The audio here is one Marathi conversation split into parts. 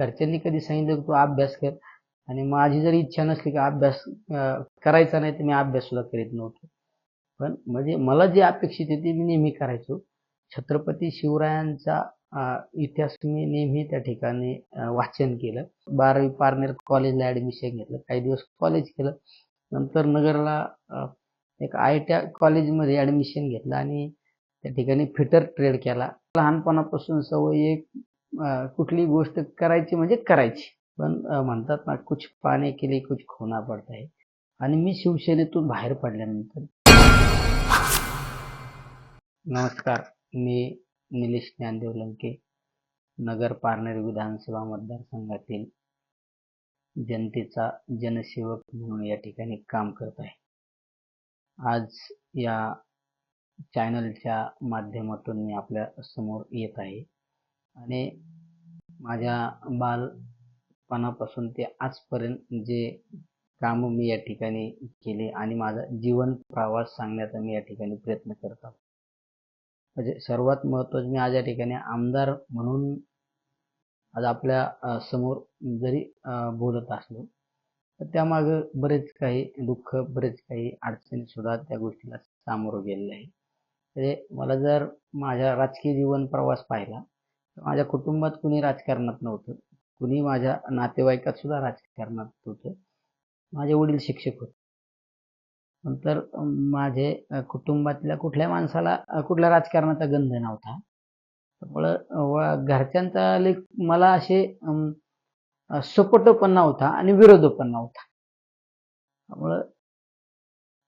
घरच्यांनी कधी सांगितलं की तू अभ्यास कर. आणि माझी जरी इच्छा नसली की अभ्यास करायचा नाही तर मी अभ्यास सुद्धा करीत नव्हतो. पण म्हणजे मला जे अपेक्षित आहे ते मी नेहमी करायचो. छत्रपती शिवरायांचा इतिहास मी नेहमी त्या ठिकाणी वाचन केलं. बारावी पारनेर कॉलेजला ऍडमिशन घेतलं. काही दिवस कॉलेज केलं. नंतर नगरला एक आय टी कॉलेजमध्ये ऍडमिशन घेतलं आणि त्या ठिकाणी फिटर ट्रेड केला. लहानपणापासून सवय एक कुठली गोष्ट करायची म्हणजे करायची. पण म्हणतात ना कुछ पाने के लिए कुछ खोना पडत आहे आणि मी शिवसेनेतून बाहेर पडल्यानंतर नमस्कार मी निलेश ज्ञानदेव लंके नगर पारनेर विधानसभा मतदारसंघातील जनतेचा जनसेवक म्हणून या ठिकाणी काम करत आहे. आज या चॅनलच्या माध्यमातून मी आपल्यासमोर येत आहे. आणि माझ्या बालपणापासून ते आजपर्यंत जे काम मी या ठिकाणी केले आणि माझा जीवन प्रवास सांगण्याचा मी या ठिकाणी प्रयत्न करत. आहोत म्हणजे सर्वात महत्वाचं मी आज या ठिकाणी आमदार म्हणून आज आपल्यासमोर जरी बोलत असलो तर त्यामागं बरेच काही दुःख बरेच काही अडचणी सुद्धा त्या गोष्टीला सामोरं गेलेलं आहे. म्हणजे मला जर माझ्या राजकीय जीवन प्रवास पाहिला माझ्या कुटुंबात कुणी राजकारणात नव्हतं. कुणी माझ्या नातेवाईकात सुद्धा राजकारणात नव्हतं. माझे वडील शिक्षक होते. नंतर माझे कुटुंबातल्या कुठल्या माणसाला कुठल्या राजकारणाचा गंध नव्हता. त्यामुळं घरच्यांचा लेख मला असे सपोर्ट पण नव्हता आणि विरोध पण नव्हता. त्यामुळं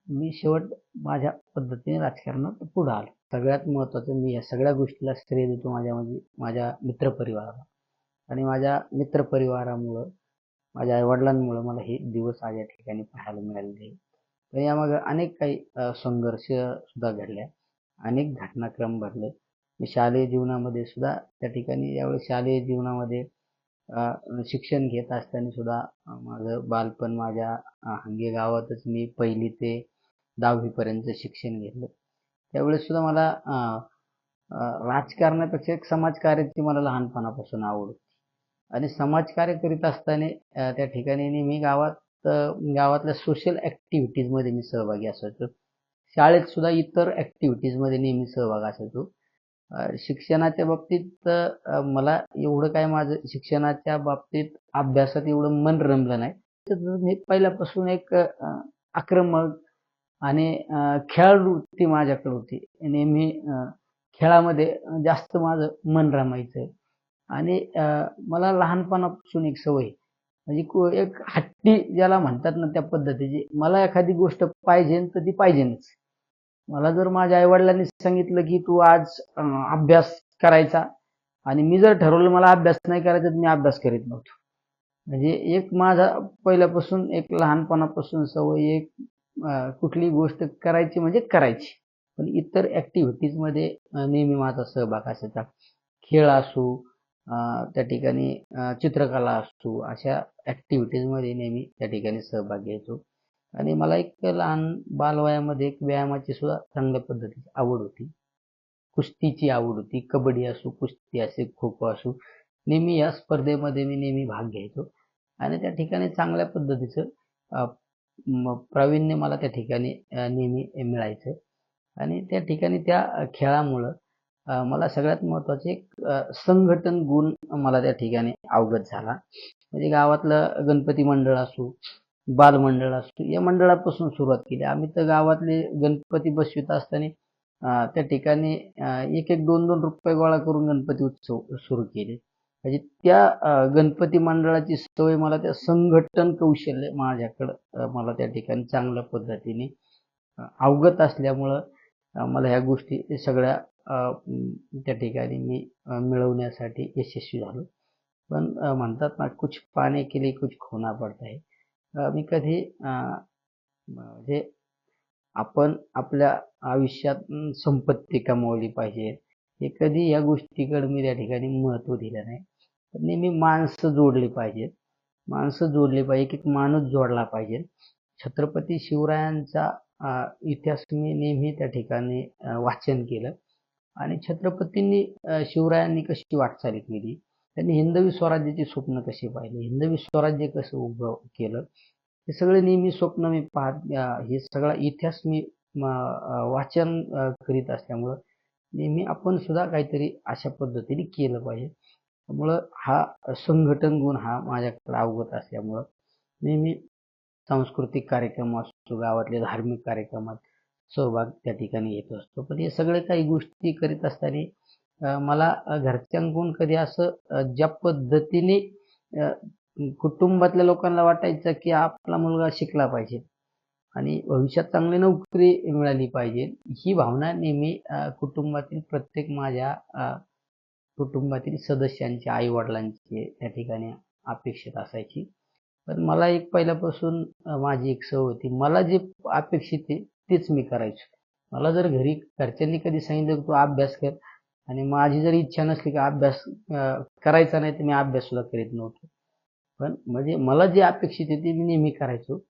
मी शेवट माझ्या पद्धतीने राजकारणात पुढे आलो. सगळ्यात महत्त्वाचं मी या सगळ्या गोष्टीला श्रेय देतो माझ्या म्हणजे माझ्या मित्रपरिवाराला. आणि माझ्या मित्रपरिवारामुळं माझ्या आईवडिलांमुळं मला हे दिवस आज या ठिकाणी पाहायला मिळालेले आहे तर यामागे अनेक काही संघर्ष सुद्धा घडल्या अनेक घटनाक्रम घडले. मी शालेय जीवनामध्ये सुद्धा त्या ठिकाणी यावेळी शालेय जीवनामध्ये शिक्षण घेत असताना सुद्धा माझं बालपण माझ्या अ, हांगे गावातच मी पहिली ते दहावीपर्यंत शिक्षण घेतलं. त्यावेळेस सुद्धा मला राजकारणापेक्षा एक समाजकार्याची मला लहानपणापासून आवड होती. आणि समाजकार्य करीत असताना त्या ठिकाणी नेहमी गावात गावातल्या सोशल ॲक्टिव्हिटीजमध्ये मी सहभागी असायचो. शाळेत सुद्धा इतर ॲक्टिव्हिटीजमध्ये नेहमी सहभाग असायचो. शिक्षणाच्या बाबतीत मला एवढं काय माझं शिक्षणाच्या बाबतीत अभ्यासात एवढं मन रमलं नाही. तर मी पहिल्यापासून एक आक्रमक आणि अ, खेळाडू वृत्ती माझ्याकडे होती. नेहमी खेळामध्ये जास्त माझं मन रमायचं. आणि मला लहानपणापासून एक सवय. म्हणजे को- एक हट्टी ज्याला म्हणतात ना त्या पद्धतीची. मला एखादी गोष्ट पाहिजे तर ती पाहिजेच मला जर माझ्या आईवडिलांनी सांगितलं की तू आज अभ्यास करायचा आणि मी जर ठरवलं मला अभ्यास नाही करायचा तर मी अभ्यास करीत नव्हतो. म्हणजे एक माझा पहिल्यापासून एक लहानपणापासून सवय एक कुठली गोष्ट करायची म्हणजे करायची. पण इतर ॲक्टिव्हिटीजमध्ये नेहमी माझा सहभाग असायचा. खेळ असू त्या ठिकाणी चित्रकला असो अशा ॲक्टिव्हिटीजमध्ये नेहमी त्या ठिकाणी सहभाग घ्यायचो. आणि मला एक लहान बालवयामध्ये एक व्यायामाची सुद्धा चांगल्या पद्धतीची आवड होती. कुस्तीची आवड होती कबड्डी असो कुस्ती असे खो खो असो नेहमी या स्पर्धेमध्ये मी नेहमी भाग घ्यायचो. आणि त्या ठिकाणी चांगल्या पद्धतीचं म- प्रावीण्य मला त्या ठिकाणी नेहमी मिळायचं. आणि त्या ठिकाणी त्या खेळामुळं मला सगळ्यात महत्त्वाचे एक संघटन गुण मला त्या ठिकाणी अवगत झाला. म्हणजे गावातलं गणपती मंडळ असू बालमंडळ असो या मंडळापासून सुरुवात केली. आम्ही तर गावातले गणपती बसवित असताना त्या ठिकाणी एक एक दोन दोन रुपये गोळा करून गणपती उत्सव सुरू केले. म्हणजे त्या गणपती मंडळाची सवय मला त्या संघटन कौशल्य माझ्याकडं मला त्या ठिकाणी चांगल्या पद्धतीने अवगत असल्यामुळं मला ह्या गोष्टी सगळ्या त्या ठिकाणी मी मिळवण्यासाठी यशस्वी झालो. पण म्हणतात ना कुछ पाने के लिए कुछ खोना पडता आहे मी कधी म्हणजे आपण आपल्या आयुष्यात संपत्ती कमावली पाहिजे हे कधी या गोष्टीकडे मी त्या ठिकाणी महत्त्व दिलं नाही. तर नेहमी माणसं जोडली पाहिजेत. माणसं जोडली पाहिजे एक माणूस जोडला पाहिजे. छत्रपती शिवरायांचा इतिहास मी नेहमी त्या ठिकाणी वाचन केलं. आणि छत्रपतींनी शिवरायांनी कशी वाटचाल केली? त्यांनी हिंदवी स्वराज्याची स्वप्न कशी पाहिली? हिंदवी स्वराज्य कसं उभं केलं? हे सगळे नेहमी स्वप्न मी पाहत हे सगळा इतिहास मी वाचन करीत असल्यामुळं नेहमी आपण सुद्धा काहीतरी अशा पद्धतीने केलं पाहिजे. त्यामुळं हा संघटन गुण हा माझ्याकडे अवगत असल्यामुळं नेहमी सांस्कृतिक कार्यक्रम असतो गावातले धार्मिक कार्यक्रमात सहभाग त्या ठिकाणी येत असतो. पण हे सगळे काही गोष्टी करीत असताना मला घरच्यांकडून कधी असं ज्या पद्धतीने कुटुंबातल्या लोकांना वाटायचं की आपला मुलगा शिकला पाहिजे आणि भविष्यात चांगली नोकरी मिळाली पाहिजे ही भावना नेहमी कुटुंबातील प्रत्येक माझ्या कुटुंबातील सदस्यांची आई वडिलांची त्या ठिकाणी अपेक्षित असायची. पण मला एक पहिल्यापासून माझी एक सवय होती. मला जे अपेक्षित आहे तेच मी करायचो. मला जर घरी घरच्यांनी कधी सांगितलं की तू अभ्यास कर आणि माझी जर इच्छा नसली की अभ्यास करायचा नाही तर मी अभ्यास सुद्धा करीत नव्हतो. पण म्हणजे मला जे अपेक्षित आहे ते मी नेहमी करायचो.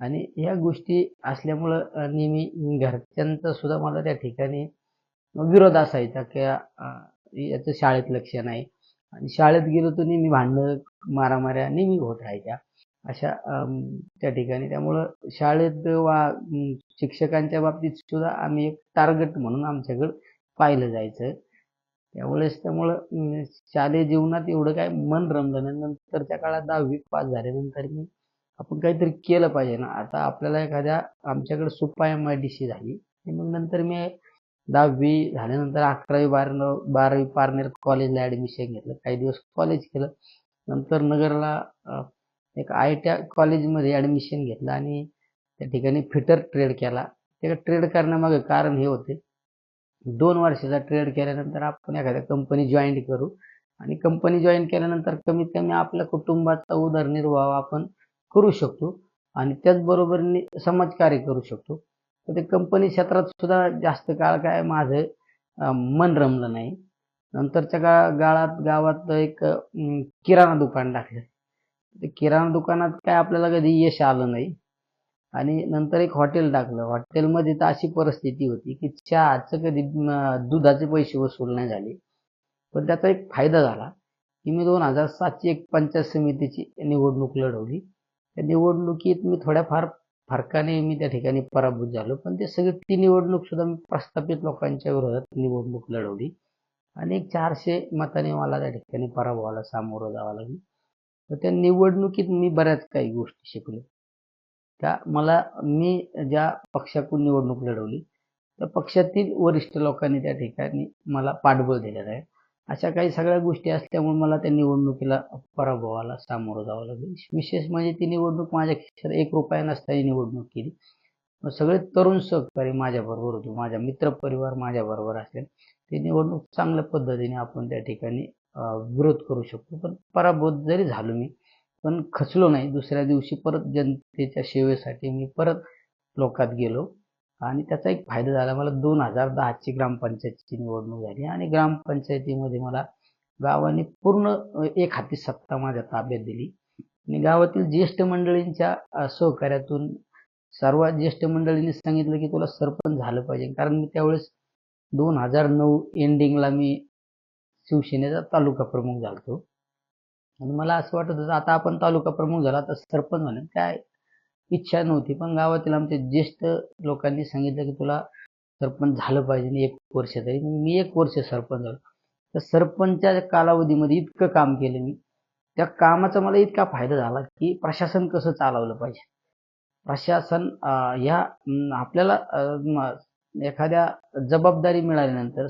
आणि ह्या गोष्टी असल्यामुळं नेहमी घरच्यांचा सुद्धा मला त्या ठिकाणी विरोध असायचा की याचं शाळेत लक्ष नाही. आणि शाळेत गेलो तर नेहमी भांडणं मारामाऱ्या नेहमी होत राहायच्या. अशा त्या ठिकाणी. त्यामुळं शाळेत वा शिक्षकांच्या बाबतीत सुद्धा आम्ही एक टार्गेट म्हणून आमच्याकडं पाहिलं जायचं. त्यावेळेस त्यामुळं शालेय जीवनात एवढं काय मन रमलं नाही. नंतरच्या काळात दहावी पास झाल्यानंतर मी आपण काहीतरी केलं पाहिजे ना. आता आपल्याला एखाद्या आमच्याकडे Supa M I D C झाली. आणि मग नंतर मी दहावी झाल्यानंतर अकरावी बारा बारावी पारनेर कॉलेजला ॲडमिशन घेतलं. काही दिवस कॉलेज केलं. नंतर नगरला एक आय टी कॉलेजमध्ये ॲडमिशन घेतलं आणि त्या ठिकाणी फिटर ट्रेड केला. त्या ट्रेड करण्यामागे कारण हे होते. दोन वर्षाचा ट्रेड केल्यानंतर आपण एखाद्या कंपनी जॉईन करू आणि कंपनी जॉईन केल्यानंतर कमीत कमी आपल्या कुटुंबाचा उदरनिर्वाह आपण करू शकतो आणि त्याचबरोबर समाजकार्य करू शकतो. तर ते कंपनी क्षेत्रात सुद्धा जास्त काळ काय माझं मन रमलं नाही. नंतरच्या काळा गाळात गावात एक किराणा दुकान टाकलं. ते किराणा दुकानात काय आपल्याला कधी यश आलं नाही. आणि नंतर एक हॉटेल टाकलं. हॉटेलमध्ये तर अशी परिस्थिती होती की चहाचं कधी दुधाचे पैसे वसूल नाही झाले. पण त्याचा एक फायदा झाला की मी दोन हजार सातची एक पंचायत समितीची निवडणूक लढवली. त्या निवडणुकीत मी थोड्याफार फरकाने मी त्या ठिकाणी पराभूत झालो. पण ते सगळी ती निवडणूक सुद्धा मी प्रस्थापित लोकांच्या विरोधात निवडणूक लढवली. आणि एक चारशे मताने मला त्या ठिकाणी पराभवाला सामोरं जावं लागलं. तर त्या निवडणुकीत मी बऱ्याच काही गोष्टी शिकलो. त्या मला मी ज्या पक्षाकडून निवडणूक लढवली त्या पक्षातील वरिष्ठ लोकांनी त्या ठिकाणी मला पाठबळ दिलेलं आहे. अशा काही सगळ्या गोष्टी असल्यामुळे मला त्या निवडणुकीला पराभवाला सामोरं जावं लागलं. विशेष म्हणजे ती निवडणूक माझ्या खिशात एक रुपया नसताना निवडणूक केली. मग सगळे तरुण सहकारी माझ्याबरोबर होतो. माझ्या मित्रपरिवार माझ्याबरोबर असले. ती निवडणूक चांगल्या पद्धतीने आपण त्या ठिकाणी विरोध करू शकतो. पण पराभूत जरी झालो मी पण खचलो नाही. दुसऱ्या दिवशी परत जनतेच्या सेवेसाठी मी परत लोकात गेलो. आणि त्याचा एक फायदा झाला. मला दोन हजार दहाची ग्रामपंचायतीची निवडणूक झाली आणि ग्रामपंचायतीमध्ये मला गावाने पूर्ण एक हाती सत्ता माझ्या ताब्यात दिली. आणि गावातील ज्येष्ठ मंडळींच्या सहकार्यातून सर्वात ज्येष्ठ मंडळींनी सांगितलं की तुला सरपंच झालं पाहिजे. कारण मी त्यावेळेस दोन हजार नऊ एंडिंगला मी शिवसेनेचा तालुका प्रमुख झालतो. आणि मला असं वाटत होतं आता आपण तालुका प्रमुख झाला तर सरपंच म्हणून काय इच्छा नव्हती. पण गावातील आमच्या ज्येष्ठ लोकांनी सांगितलं की तुला सरपंच झालं पाहिजे आणि एक वर्ष तरी. मी एक वर्ष सरपंच झालो. तर सरपंचच्या कालावधीमध्ये इतकं काम केलं मी. त्या कामाचा मला इतका फायदा झाला की प्रशासन कसं चालवलं पाहिजे? प्रशासन ह्या आपल्याला एखाद्या जबाबदारी मिळाल्यानंतर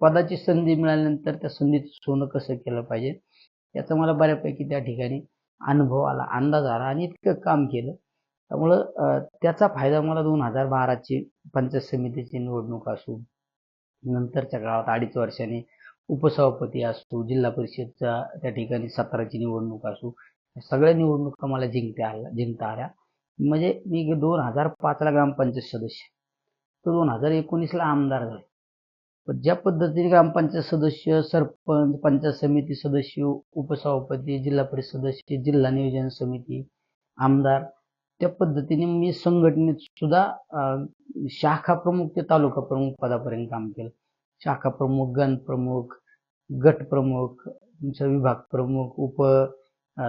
पदाची संधी मिळाल्यानंतर त्या संधीत सोनं कसं केलं पाहिजे? याचं मला बऱ्यापैकी त्या ठिकाणी अनुभव आला अंदाज आला आणि इतकं काम केलं. त्यामुळं त्याचा फायदा मला दोन हजार बाराची पंचायत समितीची निवडणूक असू नंतरच्या काळात अडीच वर्षांनी उपसभापती असतो जिल्हा परिषदच्या त्या ठिकाणी सतराची निवडणूक असू सगळ्या निवडणुका मला जिंकता आल्या जिंकता आल्या. म्हणजे मी दोन हजार पाचला ग्रामपंचायत सदस्य. तर दोन हजार एकोणीसला आमदार झाले. पण ज्या पद्धतीने ग्रामपंचायत सदस्य सरपंच पंचायत समिती सदस्य उपसभापती जिल्हा परिषद सदस्य जिल्हा नियोजन समिती आमदार त्या पद्धतीने मी संघटनेत सुद्धा शाखा प्रमुख ते तालुका प्रमुख पदापर्यंत काम केलं. शाखा प्रमुख गण प्रमुख गट प्रमुख तुमचा विभाग प्रमुख उप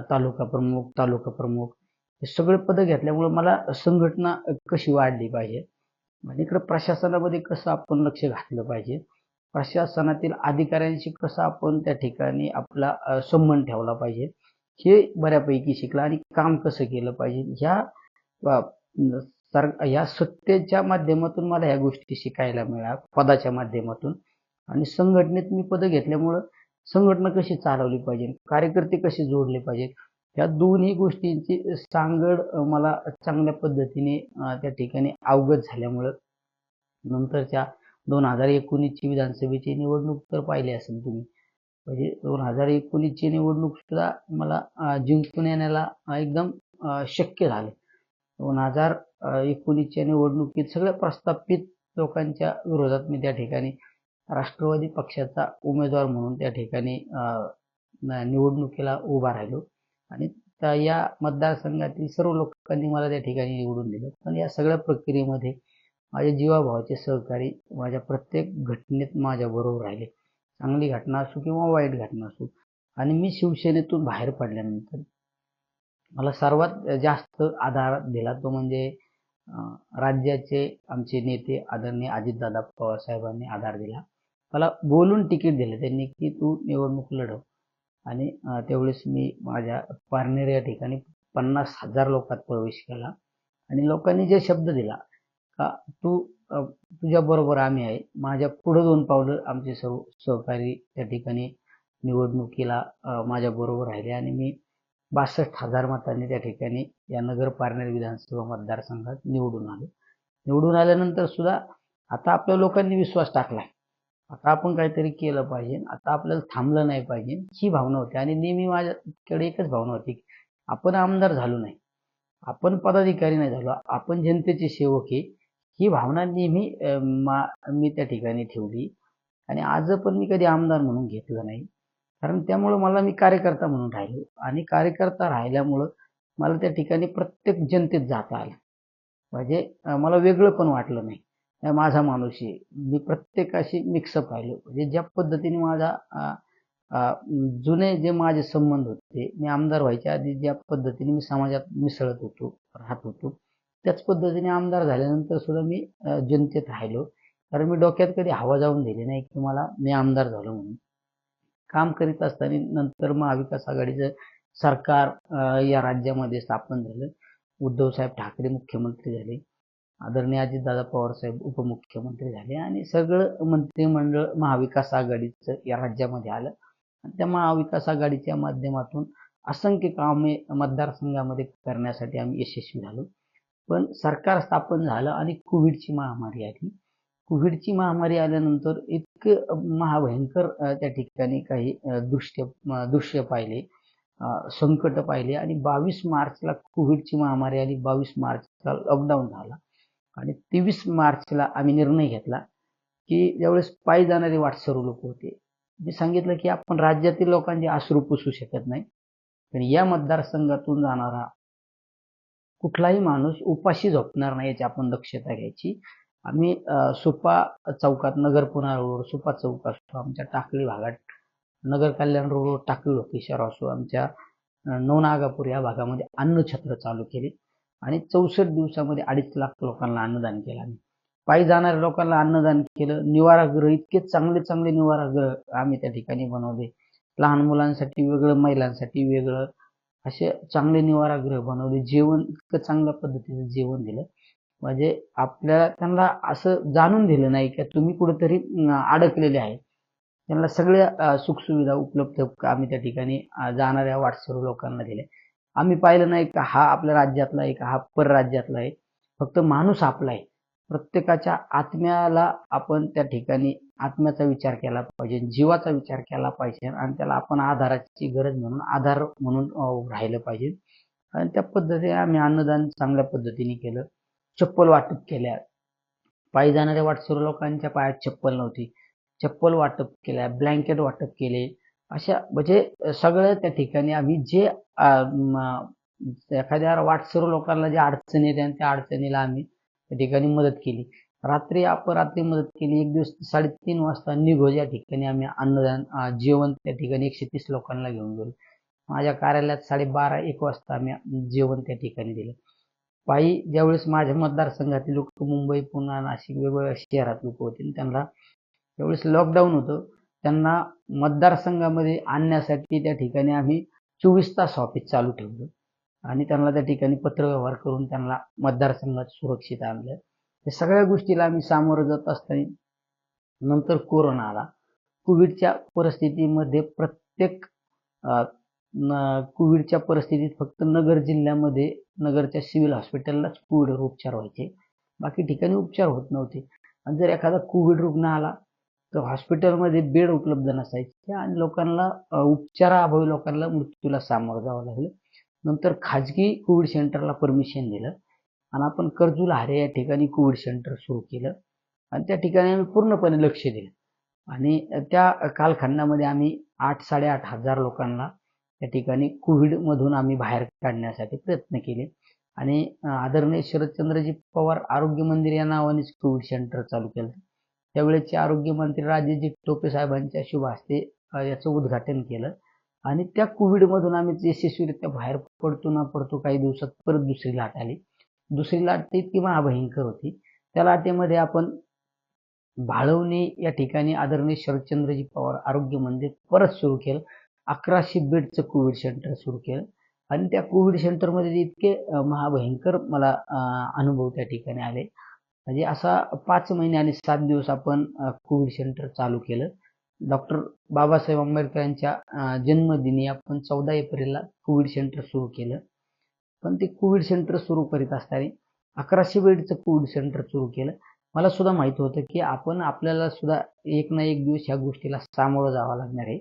तालुका प्रमुख तालुका प्रमुख हे सगळे पदं घेतल्यामुळे मला संघटना कशी वाढली पाहिजे? म्हणजे इकडं प्रशासनामध्ये कसं आपण लक्ष घातलं पाहिजे? प्रशासनातील अधिकाऱ्यांशी कसं आपण त्या ठिकाणी आपला संबंध ठेवला पाहिजे? हे बऱ्यापैकी शिकला आणि काम कसं केलं पाहिजे? ह्या सर ह्या सत्तेच्या माध्यमातून मला ह्या गोष्टी शिकायला मिळाल्या पदाच्या माध्यमातून. आणि संघटनेत मी पदं घेतल्यामुळं संघटना कशी चालवली पाहिजे? कार्यकर्ते कसे जोडले पाहिजेत? ह्या दोन्ही गोष्टींची सांगड मला चांगल्या पद्धतीने त्या ठिकाणी अवगत झाल्यामुळं नंतरच्या दोन हजार एकोणीसची विधानसभेची निवडणूक तर पाहिली असेल तुम्ही. म्हणजे दोन हजार एकोणीसची निवडणूक सुद्धा मला जिंकून येण्याला एकदम शक्य झाले. दोन हजार एकोणीसच्या निवडणुकीत सगळ्या प्रस्थापित लोकांच्या विरोधात मी त्या ठिकाणी राष्ट्रवादी पक्षाचा उमेदवार म्हणून त्या ठिकाणी निवडणुकीला उभा राहिलो. आणि त्या या मतदारसंघातील सर्व लोकांनी मला त्या ठिकाणी निवडून दिलं. पण या सगळ्या प्रक्रियेमध्ये माझ्या जीवाभावाचे सहकारी माझ्या प्रत्येक घटनेत माझ्या बरोबर राहिले. चांगली घटना असो किंवा वाईट घटना असो. आणि मी शिवसेनेतून बाहेर पडल्यानंतर मला सर्वात जास्त आधार दिला तो म्हणजे राज्याचे आमचे नेते आदरणीय अजितदादा पवार साहेबांनी आधार दिला. मला बोलून तिकीट दिलं त्यांनी की तू निवडणूक लढव. आणि त्यावेळेस मी माझ्या पारनेर या ठिकाणी पन्नास हजार लोकात प्रवेश केला. आणि लोकांनी जे शब्द दिला का तू तुझ्याबरोबर तुझ्या बरोबर आम्ही आहे माझ्या पुढं दोन पावलं आमचे सर्व सहकारी त्या ठिकाणी निवडणुकीला माझ्याबरोबर माझ्या बरोबर राहिले. आणि मी बासष्ट हजार मतांनी त्या ठिकाणी या नगर पारनेर विधानसभा मतदारसंघात निवडून आलो. निवडून आल्यानंतर सुद्धा आता आपल्या लोकांनी विश्वास टाकलाय. आता आपण काहीतरी केलं पाहिजे. आता आपल्याला थांबलं नाही पाहिजे. ही भावना होती आणि नेहमी माझ्याकडे एकच भावना होती आपण आमदार झालो नाही. आपण पदाधिकारी नाही झालो. आपण जनतेचे सेवक आहे. ही भावना नेहमी मा- मी त्या ठिकाणी ठेवली. आणि आज पण मी कधी आमदार म्हणून घेतलं नाही. कारण त्यामुळं मला मी कार्यकर्ता म्हणून राहिलो. आणि कार्यकर्ता राहिल्यामुळं मला त्या ठिकाणी प्रत्येक जनतेत जाता आलं. म्हणजे मला वेगळं पण वाटलं नाही. माझा माणूस आहे. मी प्रत्येकाशी मिक्सअप राहिलो. म्हणजे ज्या पद्धतीने माझा जुने जे माझे संबंध होते मी आमदार व्हायच्या आधी ज्या पद्धतीने मी समाजात मिसळत होतो राहत होतो त्याच पद्धतीने आमदार झाल्यानंतर सुद्धा मी जनतेत राहिलो. कारण मी डोक्यात कधी हवा जाऊन दिली नाही की मला मी आमदार झालो म्हणून. काम करीत असताना नंतर महाविकास आघाडीचं सरकार या राज्यामध्ये स्थापन झालं. उद्धवसाहेब ठाकरे मुख्यमंत्री झाले. आदरणीय अजितदादा पवारसाहेब उपमुख्यमंत्री झाले आणि सगळं मंत्रिमंडळ महाविकास आघाडीचं या राज्यामध्ये आलं. आणि त्या महाविकास आघाडीच्या माध्यमातून असंख्य कामे मतदारसंघामध्ये करण्यासाठी आम्ही यशस्वी झालो. पण सरकार स्थापन झालं आणि कोविडची महामारी आली. कोविडची महामारी आल्यानंतर इतकं महाभयंकर त्या ठिकाणी काही दृश्य दृश्य पाहिले संकट पाहिले आणि बावीस मार्चला कोविडची महामारी आली. बावीस मार्चला लॉकडाऊन झाला. आणि तेवीस मार्चला आम्ही निर्णय घेतला की ज्यावेळेस पायी जाणारे वाटसरू लोक होते. मी सांगितलं की आपण राज्यातील लोकांचे आश्रू पुसू शकत नाही. पण या मतदारसंघातून जाणारा कुठलाही माणूस उपाशी झोपणार नाही याची आपण दक्षता घ्यायची. आम्ही सुपा चौकात नगर पुणा रोड सुपा चौक असतो आमच्या टाकळी भागात नगर कल्याण रोडवर टाकळी लोकेश्वर असो आमच्या नोनागापूर नवनागापूर या भागामध्ये अन्नछत्र चालू केले. आणि चौसष्ट दिवसामध्ये अडीच लाख लोकांना अन्नदान केलं आम्ही. पायी जाणाऱ्या लोकांना अन्नदान केलं. निवारागृह इतके चांगले चांगले निवारागृह आम्ही त्या ठिकाणी बनवले. लहान मुलांसाठी वेगळं महिलांसाठी वेगळं असे चांगले निवारागृह बनवले. जेवण इतकं चांगल्या पद्धतीचं जेवण दिलं. म्हणजे आपल्याला त्यांना असं जाणून दिलं नाही की तुम्ही कुठेतरी अडकलेले आहे. त्यांना सगळ्या सुखसुविधा उपलब्ध आम्ही त्या ठिकाणी जाणाऱ्या वाटसरू लोकांना दिले आम्ही पाहिलं नाही का हा आपल्या राज्यातला आहे का हा परराज्यातला आहे. फक्त माणूस आपला आहे. प्रत्येकाच्या आत्म्याला आपण त्या ठिकाणी आत्म्याचा विचार केला पाहिजे जीवाचा विचार केला पाहिजे आणि त्याला आपण आधाराची गरज म्हणून आधार म्हणून राहिलं पाहिजे. आणि त्या पद्धतीने आम्ही अन्नदान चांगल्या पद्धतीने केलं. चप्पल वाटप केल्या. पायी जाणाऱ्या वाटसरू लोकांच्या पायात चप्पल नव्हती. चप्पल वाटप केल्या ब्लँकेट वाटप केले. अशा म्हणजे सगळं त्या ठिकाणी आम्ही जे एखाद्या वाटसरू लोकांना ज्या अडचणी येत्या त्या अडचणीला आम्ही त्या ठिकाणी मदत केली. रात्री अपरात्री मदत केली. एक दिवस साडेतीन वाजता निघो या ठिकाणी आम्ही अन्नदान जेवण त्या ठिकाणी एकशे तीस लोकांना घेऊन गेलो. माझ्या कार्यालयात साडेबारा एक वाजता आम्ही जेवण त्या ठिकाणी दिलं. पायी ज्यावेळेस माझ्या मतदारसंघातील लोक मुंबई पुणे नाशिक वेगवेगळ्या शहरात लोक होते आणि त्यांना त्यावेळेस लॉकडाऊन होतं त्यांना मतदारसंघामध्ये आणण्यासाठी त्या ठिकाणी आम्ही चोवीस तास ऑफिस चालू ठेवलं. आणि त्यांना त्या ठिकाणी पत्रव्यवहार करून त्यांना मतदारसंघात सुरक्षित आणलं. या सगळ्या गोष्टीला आम्ही सामोरं जात असताना नंतर कोरोना आला. कोविडच्या परिस्थितीमध्ये प्रत्येक न- कोविडच्या परिस्थितीत फक्त नगर जिल्ह्यामध्ये नगरच्या सिव्हिल हॉस्पिटललाच कोविडवर उपचार व्हायचे. बाकी ठिकाणी उपचार होत नव्हते. आणि जर एखादा कोविड रुग्ण आला तर हॉस्पिटलमध्ये बेड उपलब्ध नसायचे आणि लोकांना उपचाराअभावी लोकांना मृत्यूला सामोरं जावं लागलं. नंतर खाजगी कोविड सेंटरला परमिशन दिलं आणि आपण कर्जुल हारे या ठिकाणी कोविड सेंटर सुरू केलं. आणि त्या ठिकाणी आम्ही पूर्णपणे लक्ष दिलं. आणि त्या कालखंडामध्ये आम्ही आठ साडेआठ हजार लोकांना त्या ठिकाणी कोविडमधून आम्ही बाहेर काढण्यासाठी प्रयत्न केले. आणि आदरणीय शरदचंद्रजी पवार आरोग्य मंदिर या नावानेच कोविड सेंटर चालू केलं. त्यावेळेचे आरोग्यमंत्री राजेजी टोपे साहेबांच्या शुभ हस्ते याचं उद्घाटन केलं. आणि त्या कोविडमधून आम्ही यशस्वीरित्या बाहेर पडतो ना पडतो काही दिवसात परत दुसरी लाट आली. दुसरी लाट इतकी महाभयंकर होती. त्या लाटेमध्ये आपण भाळवणे या ठिकाणी आदरणीय शरदचंद्रजी पवार आरोग्य मंदिर परत सुरू केलं. अकराशे बेडचं कोविड सेंटर सुरू केलं. आणि त्या कोविड सेंटरमध्ये इतके महाभयंकर मला अनुभव त्या ठिकाणी आले. म्हणजे असा पाच महिने आणि सात दिवस आपण कोविड सेंटर चालू केलं. डॉक्टर बाबासाहेब आंबेडकरांच्या जन्मदिनी आपण चौदा एप्रिलला कोविड सेंटर सुरू केलं. पण ते कोविड सेंटर सुरू करीत असताना अकराशे बेडचं कोविड सेंटर सुरू केलं. मला सुद्धा माहीत होतं की आपण आपल्याला सुद्धा एक ना एक दिवस ह्या गोष्टीला सामोरं जावं लागणार आहे.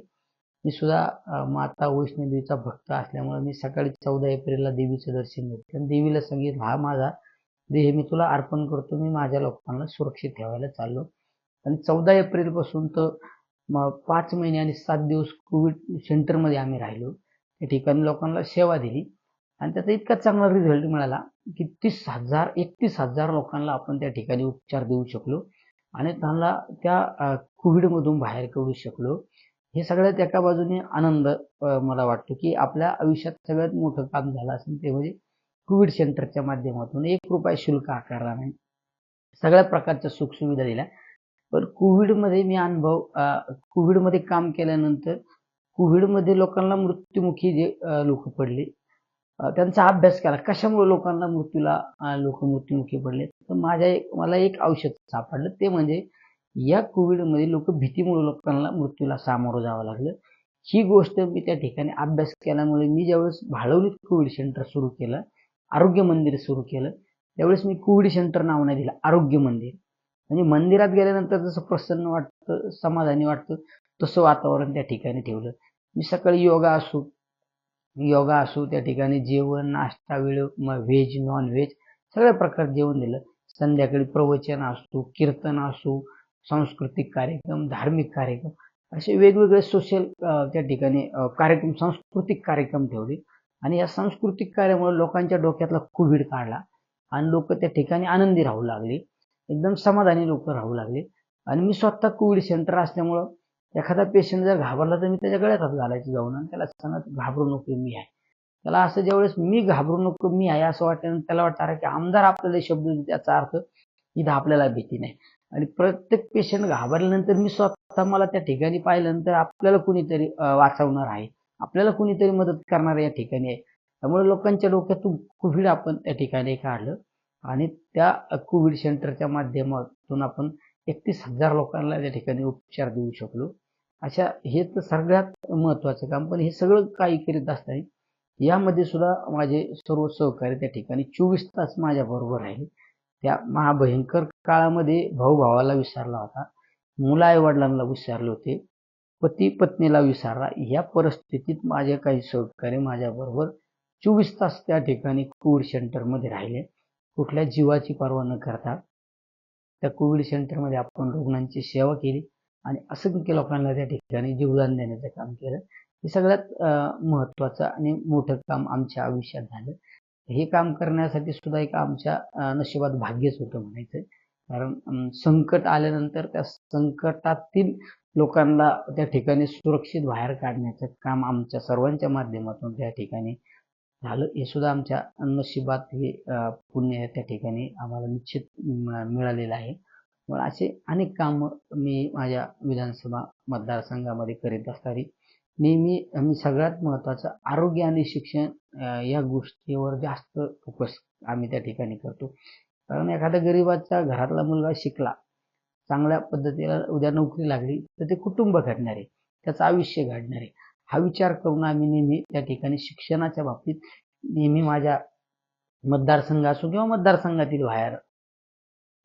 मी सुद्धा माता वैष्णोदेवीचा भक्त असल्यामुळे मी सकाळी चौदा एप्रिलला देवीचं दर्शन घेतलं. आणि देवीला सांगितलं हा माझा हे मी तुला अर्पण करतो मी माझ्या लोकांना सुरक्षित ठेवायला चाललो. आणि चौदा एप्रिलपासून तर पाच महिने आणि सात दिवस कोविड सेंटरमध्ये आम्ही राहिलो. त्या ठिकाणी लोकांना सेवा दिली. आणि त्याचा इतका चांगला रिझल्ट मिळाला की तीस हजार एकतीस हजार लोकांना आपण त्या ठिकाणी उपचार देऊ शकलो. आणि त्यांना त्या कोविडमधून बाहेर काढू शकलो. हे सगळ्यात एका बाजूने आनंद मला वाटतो की आपल्या आयुष्यात सगळ्यात मोठं काम झालं असेल ते म्हणजे कोविड सेंटरच्या माध्यमातून एक रुपया शुल्क आकारला नाही. सगळ्या प्रकारच्या सुखसुविधा दिल्या. पण कोविडमध्ये मी अनुभव कोविडमध्ये काम केल्यानंतर कोविडमध्ये लोकांना मृत्युमुखी जे लोक पडले त्यांचा अभ्यास केला. कशामुळे लोकांना मृत्यूला लोक मृत्युमुखी पडले? तर माझ्या एक मला एक औषध सापडलं. ते म्हणजे या कोविडमध्ये लोक भीतीमुळे लोकांना मृत्यूला सामोरं जावं लागलं. ही गोष्ट मी त्या ठिकाणी अभ्यास केल्यामुळे मी ज्यावेळेस भाळवणीत कोविड सेंटर सुरू केलं आरोग्य मंदिर सुरू केलं. त्यावेळेस मी कोविड सेंटर नाव नाही दिलं आरोग्य मंदिर. म्हणजे मंदिरात गेल्यानंतर जसं प्रसन्न वाटतं समाधानी वाटतं तसं वातावरण त्या ठिकाणी ठेवलं. मी सकाळी योगा असू योगा असू त्या ठिकाणी जेवण नाश्ता वेळ व्हेज नॉन व्हेज सगळ्या प्रकार जेवण दिलं. संध्याकाळी प्रवचन असतो कीर्तन असू सांस्कृतिक कार्यक्रम धार्मिक कार्यक्रम असे वेगवेगळे सोशल त्या ठिकाणी कार्यक्रम सांस्कृतिक कार्यक्रम ठेवले. आणि या सांस्कृतिक कार्यामुळे लोकांच्या डोक्यातला कोविड काढला आणि लोक त्या ठिकाणी आनंदी राहू लागली. एकदम समाधानी लोक राहू लागले. आणि मी स्वतः कोविड सेंटर असल्यामुळं एखादा पेशंट जर घाबरला तर मी त्याच्या गळ्यात घालायचं जाऊन आणि त्याला सांगत घाबरू नको मी आहे. त्याला असं ज्यावेळेस मी घाबरू नको मी आहे असं वाटतं त्याला वाटतं की आमदार आपल्याला शब्द त्याचा अर्थ इथं आपल्याला भीती नाही. आणि प्रत्येक पेशंट घाबरल्यानंतर मी स्वतः मला त्या ठिकाणी पाहिल्यानंतर आपल्याला कुणीतरी वाचवणार आहे. आपल्याला कुणीतरी मदत करणार या ठिकाणी आहे. त्यामुळे लोकांच्या डोक्यातून कोविड आपण त्या ठिकाणी काढलं आणि त्या कोविड सेंटरच्या माध्यमातून आपण एकतीस हजार लोकांना त्या ठिकाणी उपचार देऊ शकलो. अशा हे तर सगळ्यात महत्वाचं काम पण हे सगळं काही करीत असताना यामध्ये सुद्धा माझे सर्व सहकारी त्या ठिकाणी चोवीस तास माझ्या बरोबर आहे त्या महाभयंकर काळामध्ये भाऊ भावाला विसरला होता. मुलं आई वडिलांना विसरले होते. पती पत्नीला विसारा. या परिस्थितीत माझे काही सहकारी माझ्याबरोबर चोवीस तास त्या ठिकाणी कोविड सेंटरमध्ये राहिले. कुठल्या जीवाची पर्वा न करता त्या कोविड सेंटरमध्ये आपण रुग्णांची सेवा केली आणि असंख्य लोकांना त्या ठिकाणी जीवदान देण्याचं काम केलं. हे सगळ्यात महत्त्वाचं महत्वाचं आणि मोठं काम आमच्या आयुष्यात झालं. हे काम करण्यासाठी सुद्धा एक आमच्या नशिबात भाग्यच होतं म्हणायचं. कारण संकट आल्यानंतर त्या संकटातील लोकांना त्या ठिकाणी सुरक्षित बाहेर काढण्याचं काम आमच्या सर्वांच्या माध्यमातून त्या ठिकाणी झालं. हे सुद्धा आमच्या नशिबात हे पुण्य त्या ठिकाणी आम्हाला निश्चित मिळालेलं आहे. मग असे अनेक काम मी माझ्या विधानसभा मतदारसंघामध्ये करीत असताना नेहमी मी सगळ्यात महत्त्वाचं आरोग्य आणि शिक्षण या गोष्टीवर जास्त फोकस आम्ही त्या ठिकाणी करतो. कारण एखादा गरीबाचा घरातला मुलगा शिकला चांगल्या पद्धतीला उद्या नोकरी लागली तर ते कुटुंब घडणार आहे त्याचं आयुष्य घडणार. आहे हा विचार करून आम्ही नेहमी त्या ठिकाणी शिक्षणाच्या बाबतीत नेहमी माझ्या मतदारसंघ असो किंवा मतदारसंघातील बाहेर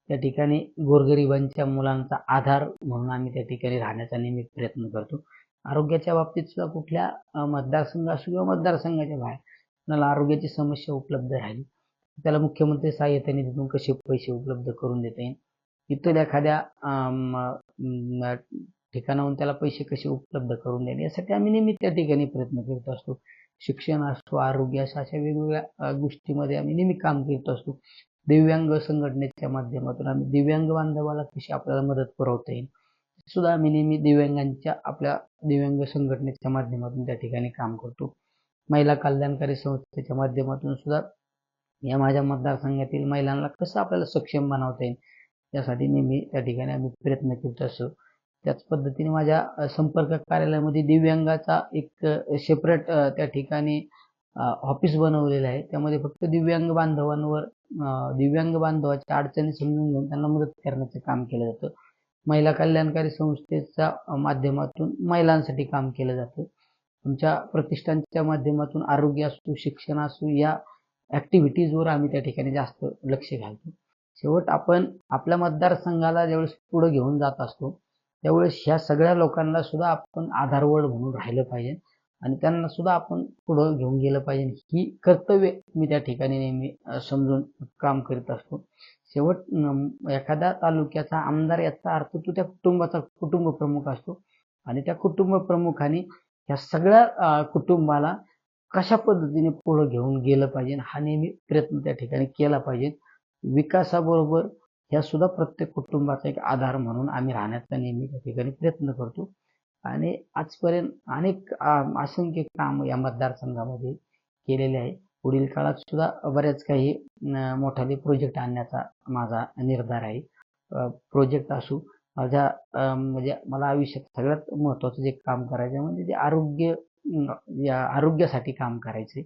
त्या ठिकाणी गोरगरिबांच्या मुलांचा आधार म्हणून आम्ही त्या ठिकाणी राहण्याचा नेहमी प्रयत्न करतो. आरोग्याच्या बाबतीत सुद्धा कुठल्या मतदारसंघ असो किंवा मतदारसंघाच्या बाहेर कुणाला आरोग्याची समस्या उपलब्ध राहिली त्याला मुख्यमंत्री सहाय्यता निधीतून कसे पैसे उपलब्ध करून देता येईल? इतर एखाद्या ठिकाणाहून त्याला पैसे कसे उपलब्ध करून देणे यासाठी आम्ही नेहमी त्या ठिकाणी प्रयत्न करत असतो. शिक्षण असो आरोग्य असो अशा वेगवेगळ्या गोष्टीमध्ये आम्ही नेहमी काम करत असतो. दिव्यांग संघटनेच्या माध्यमातून आम्ही दिव्यांग बांधवाला कशी आपल्याला मदत पुरवता येईल सुद्धा आम्ही नेहमी दिव्यांगांच्या आपल्या दिव्यांग संघटनेच्या माध्यमातून त्या ठिकाणी काम करतो. महिला कल्याणकारी संस्थेच्या माध्यमातून सुद्धा या माझ्या मतदारसंघातील महिलांना कसं आपल्याला सक्षम बनवता येईल यासाठी नेहमी त्या ठिकाणी आम्ही प्रयत्न करत असतो त्याच पद्धतीने माझ्या संपर्क कार्यालयामध्ये दिव्यांगाचा एक सेपरेट त्या ठिकाणी ऑफिस बनवलेलं आहे. त्यामध्ये फक्त दिव्यांग बांधवांवर दिव्यांग बांधवाच्या अडचणी समजून घेऊन त्यांना मदत करण्याचं काम केलं जातं. महिला कल्याणकारी संस्थेच्या माध्यमातून महिलांसाठी काम केलं जातं. आमच्या प्रतिष्ठानच्या माध्यमातून आरोग्य असो शिक्षण असू या ॲक्टिव्हिटीजवर आम्ही त्या ठिकाणी जास्त लक्ष घालतो. शेवट आपण आपल्या मतदारसंघाला ज्यावेळेस पुढे घेऊन जात असतो त्यावेळेस ह्या सगळ्या लोकांना सुद्धा आपण आधारवड म्हणून राहिलं पाहिजे आणि त्यांना सुद्धा आपण पुढं घेऊन गेलं पाहिजे. ही कर्तव्य मी त्या ठिकाणी नेहमी समजून काम करीत असतो. शेवट एखाद्या तालुक्याचा आमदार याचा अर्थ तो त्या कुटुंबाचा कुटुंब प्रमुख असतो आणि त्या कुटुंब प्रमुखाने या सगळ्या कुटुंबाला कशा पद्धतीने पुढे घेऊन गेलं पाहिजे हा नेहमी प्रयत्न त्या ठिकाणी केला पाहिजे. विकासाबरोबर ह्या सुद्धा प्रत्येक कुटुंबाचा एक आधार म्हणून आम्ही राहण्याचा नेहमी त्या ठिकाणी प्रयत्न करतो. आणि आजपर्यंत अनेक असंख्य काम या मतदारसंघामध्ये केलेले आहे. पुढील काळात सुद्धा बऱ्याच काही मोठाले प्रोजेक्ट आणण्याचा माझा निर्धार आहे. प्रोजेक्ट असू माझ्या म्हणजे मला आयुष्यात सगळ्यात महत्त्वाचं जे काम करायचं आहे म्हणजे जे आरोग्य या आरोग्यासाठी काम करायचे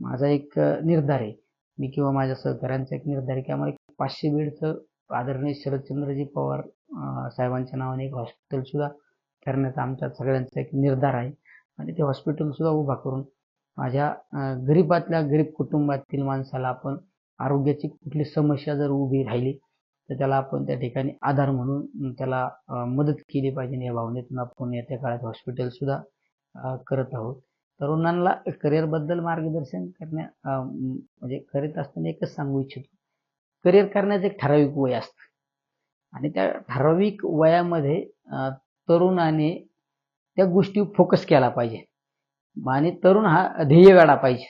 माझा एक निर्धार आहे. मी किंवा माझ्या सहकाऱ्यांचा एक निर्धार की आम्हाला एक पाचशे बेडचं आदरणीय शरदचंद्रजी पवार साहेबांच्या नावाने एक हॉस्पिटलसुद्धा करण्याचा आमच्या सगळ्यांचा एक निर्धार आहे. आणि ते हॉस्पिटलसुद्धा उभा करून माझ्या गरीबातल्या गरीब कुटुंबातील माणसाला आपण आरोग्याची कुठली समस्या जर उभी राहिली तर त्याला आपण त्या ठिकाणी आधार म्हणून त्याला मदत केली पाहिजे या भावनेतून आपण येत्या काळात हॉस्पिटलसुद्धा करत आहोत. तरुणांना करिअरबद्दल मार्गदर्शन करण्या म्हणजे करीत असताना एकच सांगू इच्छितो. करिअर करण्याचं एक ठराविक वय असतं. आणि त्या ठराविक वयामध्ये तरुणाने त्या गोष्टी फोकस केला पाहिजे. आणि तरुण हा ध्येय वेळा पाहिजे.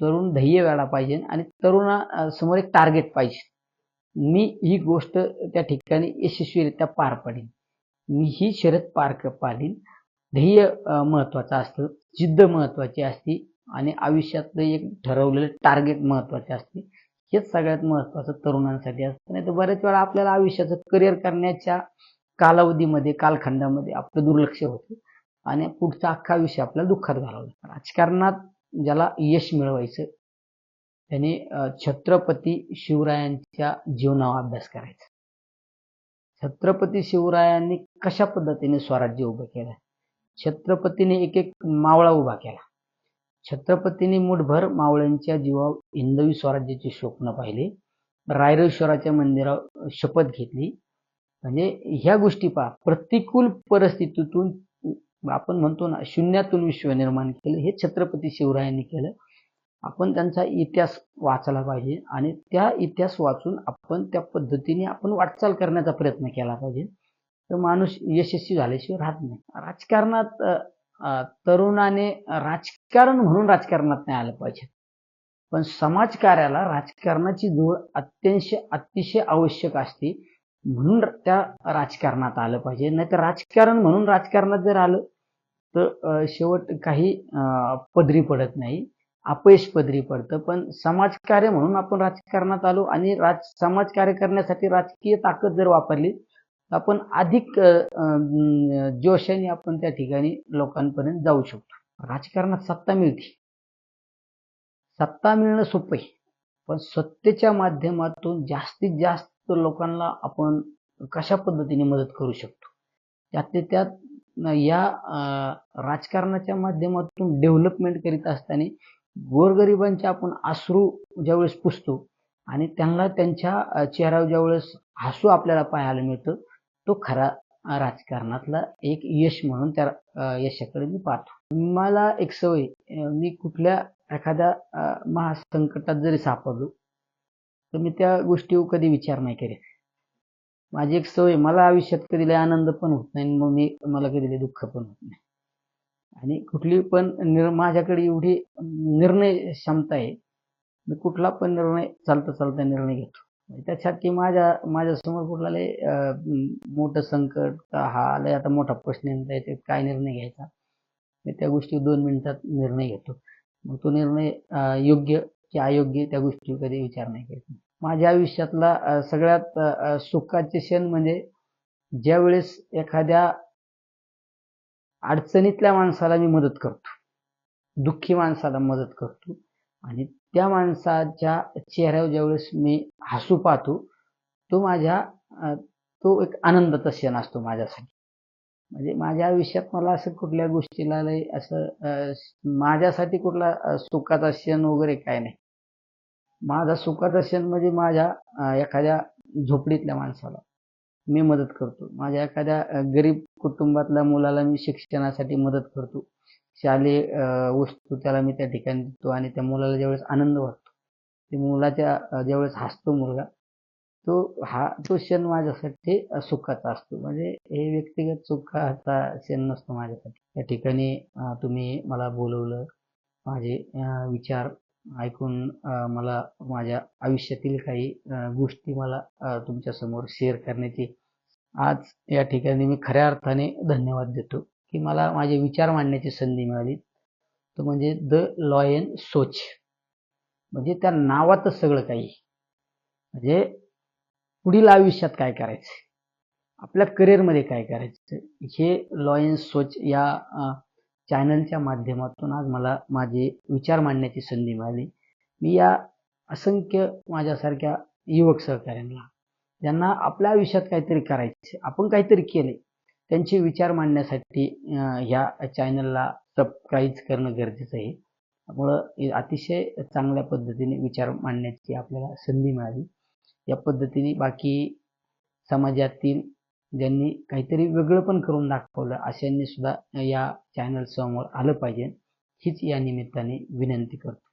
तरुण ध्येय वेळा पाहिजे आणि तरुणा समोर एक टार्गेट पाहिजे. मी ही गोष्ट त्या ठिकाणी यशस्वीरित्या पार पाडीन. मी ही शर्यत पार पाडीन. ध्येय महत्वाचं असतं. जिद्द महत्वाची असते आणि आयुष्यातलं एक ठरवलेलं टार्गेट महत्त्वाचे असते. हेच सगळ्यात महत्वाचं तरुणांसाठी असतं. नाही तर बऱ्याच वेळा आपल्याला आयुष्याचं करिअर करण्याच्या कालावधीमध्ये कालखंडामध्ये आपलं दुर्लक्ष होतं आणि पुढचा अख्खा आयुष्य आपल्याला दुःखात घालावं लागतं राजकारणात ज्याला यश मिळवायचं त्याने छत्रपती शिवरायांच्या जीवनावर अभ्यास करायचा. छत्रपती शिवरायांनी कशा पद्धतीने स्वराज्य उभं केलं? छत्रपतीने एक एक मावळा उभा केला. छत्रपतीने मुठभर मावळ्यांच्या जीवा हिंदवी स्वराज्याची स्वप्न पाहिले. रायरेश्वराच्या मंदिरावर शपथ घेतली. म्हणजे ह्या गोष्टी पहा. प्रतिकूल परिस्थितीतून आपण म्हणतो ना शून्यातून विश्व निर्माण केलं. हे छत्रपती शिवरायांनी केलं. आपण त्यांचा इतिहास वाचायला पाहिजे आणि त्या इतिहास वाचून आपण त्या पद्धतीने आपण वाटचाल करण्याचा प्रयत्न केला पाहिजे. तर माणूस यशस्वी झाल्याशिवाय राहत नाही. राजकारणात तरुणाने राजकारण म्हणून राजकारणात नाही आलं पाहिजे. पण समाजकार्याला राजकारणाची जोड अत्यंश अतिशय आवश्यक असते म्हणून त्या राजकारणात आलं पाहिजे. नाहीतर राजकारण म्हणून राजकारणात जर आलं तर शेवट काही अं, पदरी पडत नाही. अपयश पदरी पडतं. पण समाजकार्य म्हणून आपण राजकारणात आलो आणि राज समाजकार्य करण्यासाठी राजकीय ताकद जर वापरली आपण अधिक जोशाने आपण त्या ठिकाणी लोकांपर्यंत जाऊ शकतो. राजकारणात सत्ता मिळते. सत्ता मिळणं सोपं आहे. पण सत्तेच्या माध्यमातून जास्तीत जास्त लोकांना आपण कशा पद्धतीने मदत करू शकतो? त्यातले त्यात या राजकारणाच्या माध्यमातून डेव्हलपमेंट करीत असताना गोरगरिबांचे आपण आश्रू ज्यावेळेस पुसतो आणि त्यांना त्यांच्या चेहऱ्यावर ज्यावेळेस हसू आपल्याला पाहायला मिळतं तो खरा राजकारणातला एक यश म्हणून त्या यशाकडे मी पाहतो. मला एक सवय मी कुठल्या एखाद्या महासंकटात जरी सापडलो तर मी त्या गोष्टीवर कधी विचार नाही करीत. माझी एक सवय मला आयुष्यात कधी लय आनंद पण होत नाही आणि मग मी मला कधी दुःख पण होत नाही. आणि कुठली पण निर माझ्याकडे एवढी निर्णय क्षमता आहे मी कुठला पण निर्णय चालता चालता निर्णय घेतो. म्हणजे त्यासाठी माझ्या माझ्यासमोर कुठला लय मोठं संकट का हा लय आता मोठा प्रश्न आहे, ते काय निर्णय घ्यायचा? मी त्या गोष्टी दोन मिनिटात निर्णय घेतो. मग तो निर्णय योग्य की अयोग्य त्या गोष्टी कधी विचार नाही करत. माझ्या आयुष्यातला सगळ्यात सुखाचे क्षण म्हणजे ज्या वेळेस एखाद्या अडचणीतल्या माणसाला मी मदत करतो. दुःखी माणसाला मदत करतो. आणि त्या माणसाच्या चेहऱ्यावर ज्यावेळेस मी हसू पाहतो तो माझ्या तो एक आनंदाचा क्षण असतो माझ्यासाठी. म्हणजे माझ्या आयुष्यात मला असं कुठल्या गोष्टीला लय असं माझ्यासाठी कुठला सुखाचा क्षण वगैरे काय नाही. माझा सुखाचा क्षण म्हणजे माझ्या एखाद्या झोपडीतल्या माणसाला मी मदत करतो. माझ्या एखाद्या गरीब कुटुंबातल्या मुलाला मी शिक्षणासाठी मदत करतो. शालेय वस्तू त्याला मी त्या ठिकाणी देतो आणि त्या मुलाला ज्यावेळेस आनंद वाटतो. ते मुलाच्या ज्यावेळेस हसतो मुलगा तो हा तो क्षण माझ्यासाठी सुखाचा असतो. म्हणजे हे व्यक्तिगत सुखाचा क्षण नसतो माझ्यासाठी. त्या ठिकाणी तुम्ही मला बोलवलं माझे विचार ऐकून मला माझ्या आयुष्यातील काही गोष्टी मला तुमच्यासमोर शेअर करण्याची आज या ठिकाणी मी खऱ्या अर्थाने धन्यवाद देतो. की मला माझे विचार मांडण्याची संधी मिळाली. तो म्हणजे द लॉयन सोच. म्हणजे त्या नावातच सगळं काही. म्हणजे पुढील आयुष्यात काय करायचं? आपल्या करिअरमध्ये काय करायचं? हे लॉयन सोच या चॅनलच्या माध्यमातून आज मला माझे विचार मांडण्याची संधी मिळाली. मी या असंख्य माझ्यासारख्या युवक सहकाऱ्यांना ज्यांना आपल्या आयुष्यात काहीतरी करायचे आपण काहीतरी केले त्यांचे विचार मांडण्यासाठी ह्या चॅनलला सबस्क्राईब करणं गरजेचं आहे. त्यामुळं अतिशय चांगल्या पद्धतीने विचार मांडण्याची आपल्याला संधी मिळाली. या पद्धतीने बाकी समाजातील ज्यांनी काहीतरी वेगळं पण करून दाखवलं अशांनी सुद्धा या चॅनल समोर आलं पाहिजे. हीच या निमित्ताने विनंती करतो.